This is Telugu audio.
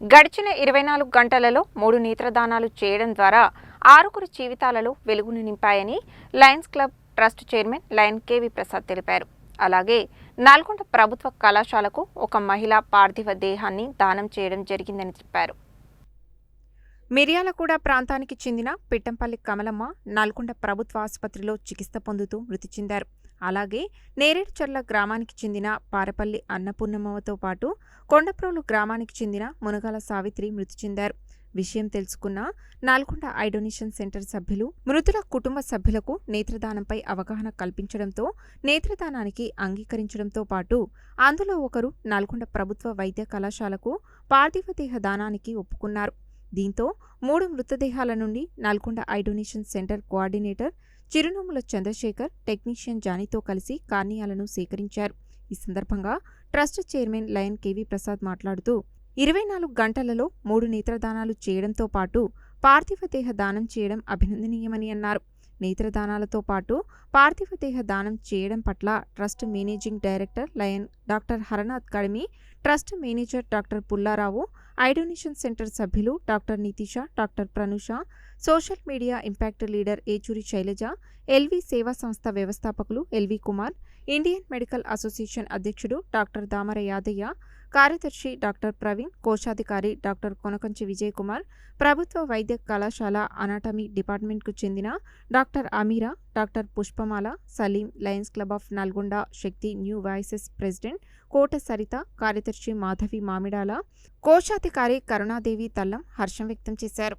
గడిచిన ఇరవై నాలుగు గంటలలో మూడు నేత్రదానాలు చేయడం ద్వారా ఆరుగురు జీవితాలలో వెలుగును నింపాయని Lions Club trust chairman Lion KV Prasad తెలిపారు. అలాగే నల్గొండ ప్రభుత్వ కళాశాలకు ఒక మహిళ పార్థివ దేహాన్ని దానం చేయడం జరిగిందని చెప్పారు మిర్యాలగూడ ప్రాంతానికి చెందిన పిట్టంపల్లి కమలమ్మ నల్గొండ ప్రభుత్వ ఆసుపత్రిలో చికిత్స పొందుతూ మృతి చెందారు. అలాగే నేరేడుచర్ల గ్రామానికి చెందిన పారపల్లి అన్నపూర్ణమ్మతో పాటు కొండప్రోలు గ్రామానికి చెందిన మునగాల సావిత్రి మృతి చెందారు. విషయం తెలుసుకున్న నల్గొండ ఐడొనేషన్ సెంటర్ సభ్యులు మృతుల కుటుంబ సభ్యులకు నేత్రదానంపై అవగాహన కల్పించడంతో నేత్రదానానికి అంగీకరించడంతో పాటు అందులో ఒకరు నల్గొండ ప్రభుత్వ వైద్య కళాశాలకు పార్థివదేహ దానానికి ఒప్పుకున్నారు. దీంతో మూడు మృతదేహాల నుండి నల్గొండ ఐడొనేషన్ సెంటర్ కోఆర్డినేటర్ చిరునవ్వుల చంద్రశేఖర్ టెక్నీషియన్ జానీతో కలిసి కార్నియాలను సేకరించారు. ఈ సందర్భంగా trust chairman Lion KV Prasad మాట్లాడుతూ ఇరవై నాలుగు గంటలలో మూడు నేత్రదానాలు చేయడంతో పాటు పార్థివ దేహ దానం చేయడం అభినందనీయమని అన్నారు. నేత్రదానాలతో పాటు పార్థివ దేహ దానం చేయడం పట్ల trust managing director Lion doctor Haranath Kadimi trust manager doctor Pullarao eye donation centre సభ్యులు doctor Nitisha doctor Pranusha social media impact leader Yechuri Sailaja LV సేవా సంస్థ వ్యవస్థాపకులు LV Kumar Indian Medical Association అధ్యక్షుడు డాక్టర్ దామర యాదయ్య కార్యదర్శి డాక్టర్ ప్రవీణ్ కోశాధికారి డాక్టర్ కొనకంచి విజయ్ కుమార్ ప్రభుత్వ వైద్య కళాశాల అనాటమీ డిపార్ట్మెంట్కు చెందిన doctor Ameera doctor Pushpamala Saleem Lions Club of Nalgonda Shakti new voices president Kota Saritha కార్యదర్శి మాధవి మామిడాల కోశాధికారి కరుణాదేవి తల్లం హర్షం వ్యక్తం చేశారు.